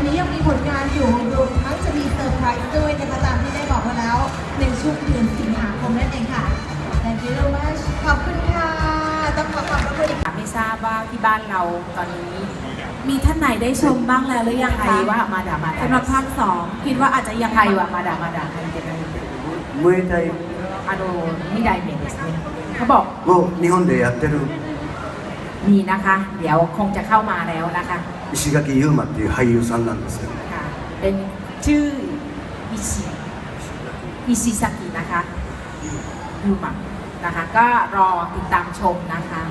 อนนี้ยังมีผลงานอยู่รวมทั้งจะมีเซอร์ไพรส์ด้วยนะคะตามที่ได้บอกมาแล้วในช่วงเดือนสิงหาคมนั่นเองค่ะ Thank you very much ขอบคุณค่ะ ต้องขอขอบพระคุณอีก ไม่ทราบว่าที่บ้านเราตอนนี้ มีท่านไหนได้ชมบ้างแล้วหรือยัง ใคร คะ ว่ามาดามาดา สำหรับภาคสองคิดว่าอาจจะยัง ใครว่ามาดามาดาใครจะเป็น ムエタイ อาโดมิไดเมสเนี่ยเขาบอก を日本でやってる มีนะคะ เดี๋ยวคงจะเข้ามาแล้วนะคะ 石垣優馬っていう俳優さんなんですよ ค่ะเป็นชื่ออิชิอิชิซากินะคะยูมะนะคะ ก็รอติดตามชมนะคะ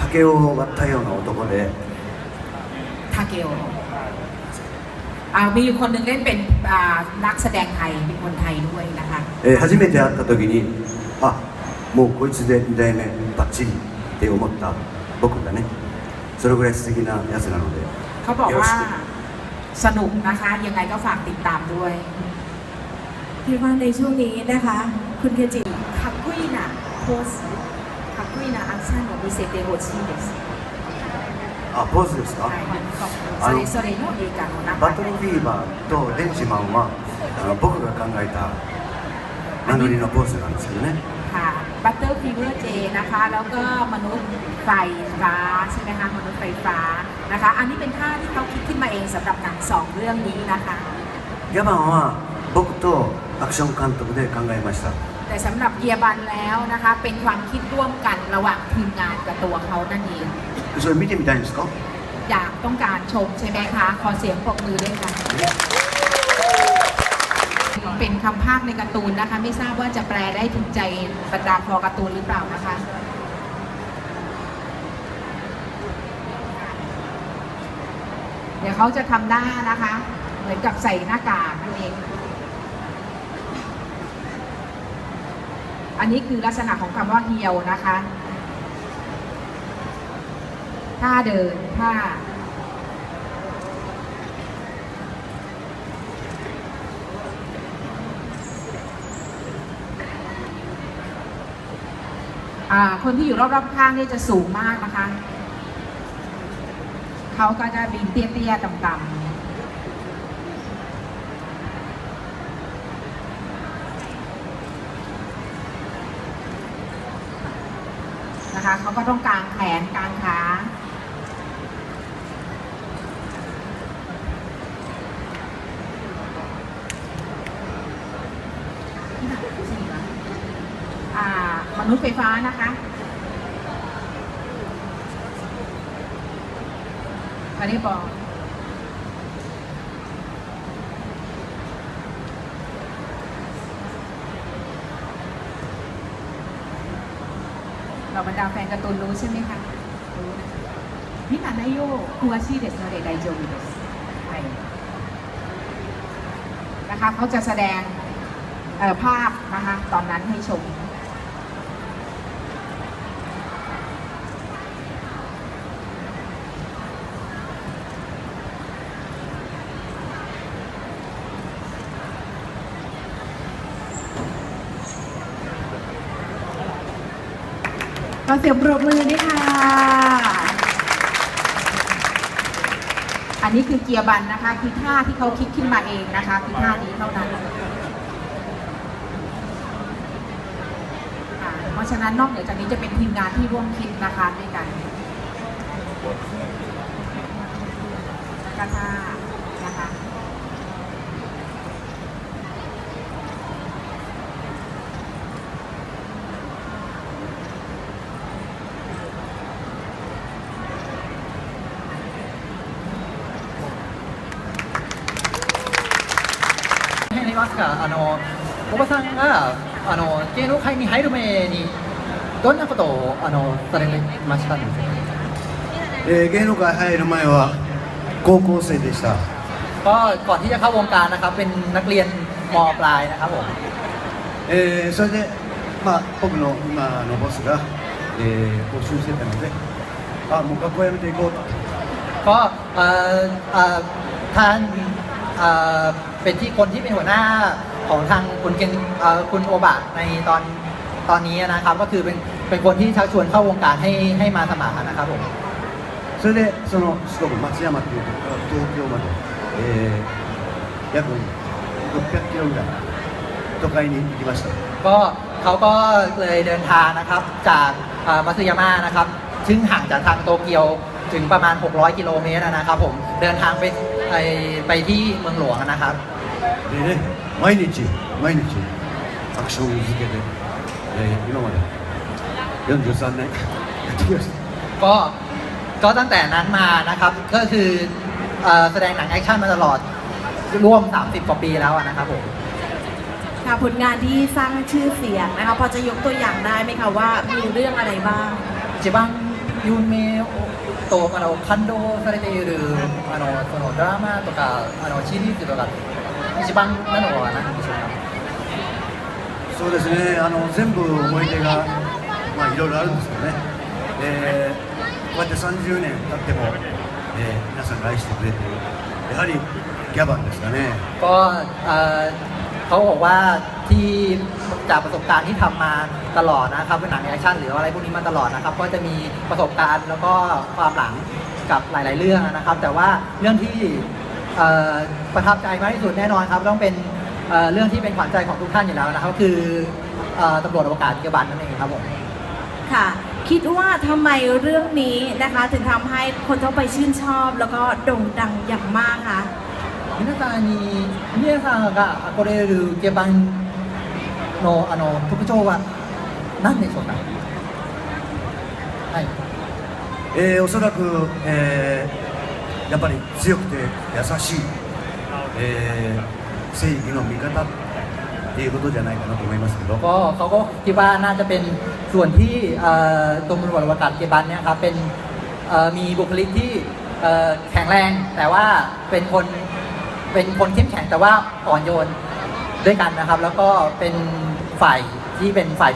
竹を割ったような男で ทาเกโออ่ามีอยู่คนหนึ่งเล่นเป็นอ่านักแสดงไทยเป็นคนไทยด้วยนะคะ えー初めて会った時にあもうこいつで2代目バッチリって思った 僕がねそれぐらい素敵なやつなので เขาบอก よろ ว่า しく สนุกนะคะ ยังไงก็ฝากติดตามด้วย คิดว่าในช่วงนี้นะคะ คุณเคจิ かっこいいなポーズかっこいいなアクションを見せてほしいです。あポーズですか、はい、それぞれの映画の中でバトルフィーバーとレンジマンはあの僕が考えた名乗りのポーズなんですよね ค่ะบัตเตอร์ฟีเวอร์เจนะคะ แล้วก็มนุษย์ ไฟฟ้าใช่ไหมคะมนุษย์ไฟฟ้านะคะ อันนี้เป็นท่าที่เขาคิดขึ้นมาเองสำหรับหนังสองเรื่องนี้นะคะ ギャバンは僕とアクション監督で考えました แต่สำหรับเยียบันแล้วนะคะ เป็นความคิดร่วมกันระหว่างทีมงานกับตัวเขานั่นเอง それ見てみたいんですか อยากต้องการชมใช่ไหมคะ ขอเสียงปรบมือด้วยค่ะ เป็นคำภาคในการ์ตูนนะคะ ไม่ทราบว่าจะแปลได้ถูกใจบรรดาคอการ์ตูนหรือเปล่านะคะ ดี๋ยวเขาจะทำหน้านะคะ เหมือนกับใส่หน้ากากนั่นเอง อันนี้คือลักษณะของคำว่าเฮียวนะคะท่าเดินท่าอ่าคนที่อยู่รอบๆข้างนี่จะสูงมากนะคะ เขาก็จะบินเตี้ยๆต่ำๆนะคะเขาก็ต้องกางแขนกางขาอ่ามนุษย์ไฟฟ้านะคะ อันนี้บอเราบรรดาแฟนการ์ตูนรู้ใช่ไหมคะ รู้นะคะมินาไนโยคุอาชิเดสโนเดไดโจวิเดสใช่นะคะเขาจะแสดงภาพนะคะตอนนั้นให้ชม ขอเสียงปรบมือด้วยค่ะ อันนี้คือเกียร์บันนะคะ คือท่าที่เขาคิดขึ้นมาเองนะคะ คือท่านี้เท่านั้นค่ะเพราะฉะนั้นนอกเหนือจากนี้จะเป็นทีมงานที่ร่วมคิดนะคะด้วยกันแล้วก็ท่า 変あますあのおばさんがあの芸能界に入る前にどんなことをあのされてましたんですか、えー、芸能界入る前は高校生でした。ก็ก่อนที่จะเข้าวงการนะครับเป็นนักเรียนมปลายนะครับผม。เออそれでまあ僕の今のボスが、え、募集してたのであもう学校やめていこうと。ก็เอ่อเอ่อท่าน เอ่อเป็นที่คนที่เป็นหัวหน้าของทางคุณเกนเอ่อคุณโอบะในตอน ตอนนี้นะครับก็คือเป็นเป็นคนที่ชักชวนเข้าวงการให้ให้มาสมัครนะครับผม それでその四国松山っていうところから東京まで、えー約600キロぐらい都会に行きました ก็เขาก็เลยเดินทางนะครับจากเอ่อมัตสึยาม่านะครับ ซึ่งห่างจากทางโตเกียว ถึงประมาณ 600 กิโลเมตรนะครับผมเดินทางไปไปไปที่เมืองหลวงนะครับ でね毎日毎日アクションを続けて、えー今まで43年やってきました ก็ก็ตั้งแต่นั้นมานะครับ ก็คือเอ่อแสดงหนังแอคชั่นมาตลอดร่วม 30 กว่าปีแล้วอะนะครับผม ค่ะผลงานที่สร้างชื่อเสียงนะคะพอจะยกตัวอย่างได้ไหมคะว่ามีเรื่องอะไรบ้าง 一番有名 とあの感動されているあのそのドラマとかあのシリーズとか一番なのは何でしょうかそうですねあの全部思い出が、まあ、いろいろあるんですけどね、えーこうやって30年経っても、えー皆さんが愛してくれているやはりギャバンですかね ก็เอ่อเขาบอกว่า ที่จากประสบการณ์ที่ทำมาตลอดนะครับเป็นหนังแอคชั่นหรืออะไรพวกนี้มาตลอดนะครับ ก็จะมีประสบการณ์แล้วก็ความหลังกับหลาย ๆ เรื่องนะครับ แต่ว่าเรื่องที่เอ่อประทับใจมากที่สุดแน่นอนครับ ต้องเป็นเอ่อเรื่องที่เป็นขวัญใจของทุกท่านอยู่แล้วนะครับก็คือเอ่อตำรวจอวกาศเกียร์บันนั่นเองครับผม ค่ะ คิดว่าทำไมเรื่องนี้นะคะ ถึงทำให้คนทั่วไปชื่นชอบ แล้วก็โด่งดังอย่างมากคะ 皆さんに皆さんが憧れるゲバン のあの特徴は何でしょうかはいえーおそらく、えーやっぱり強くて優しい、えー正義の味方っていうことじゃないかなと思いますけど ก็เขาก็คิดว่าน่าจะเป็นส่วนที่เอ่อตำรวจอวกาศเกบันเนี่ยครับเป็นเอ่อมีบุคลิกที่เอ่อแข็งแรง แต่ว่าเป็นคนเป็นคนเข้มแข็งแต่ว่าอ่อนโยนด้วยกันนะครับ แล้วก็เป็น ฝ่ายที่เป็นฝ่ายทำ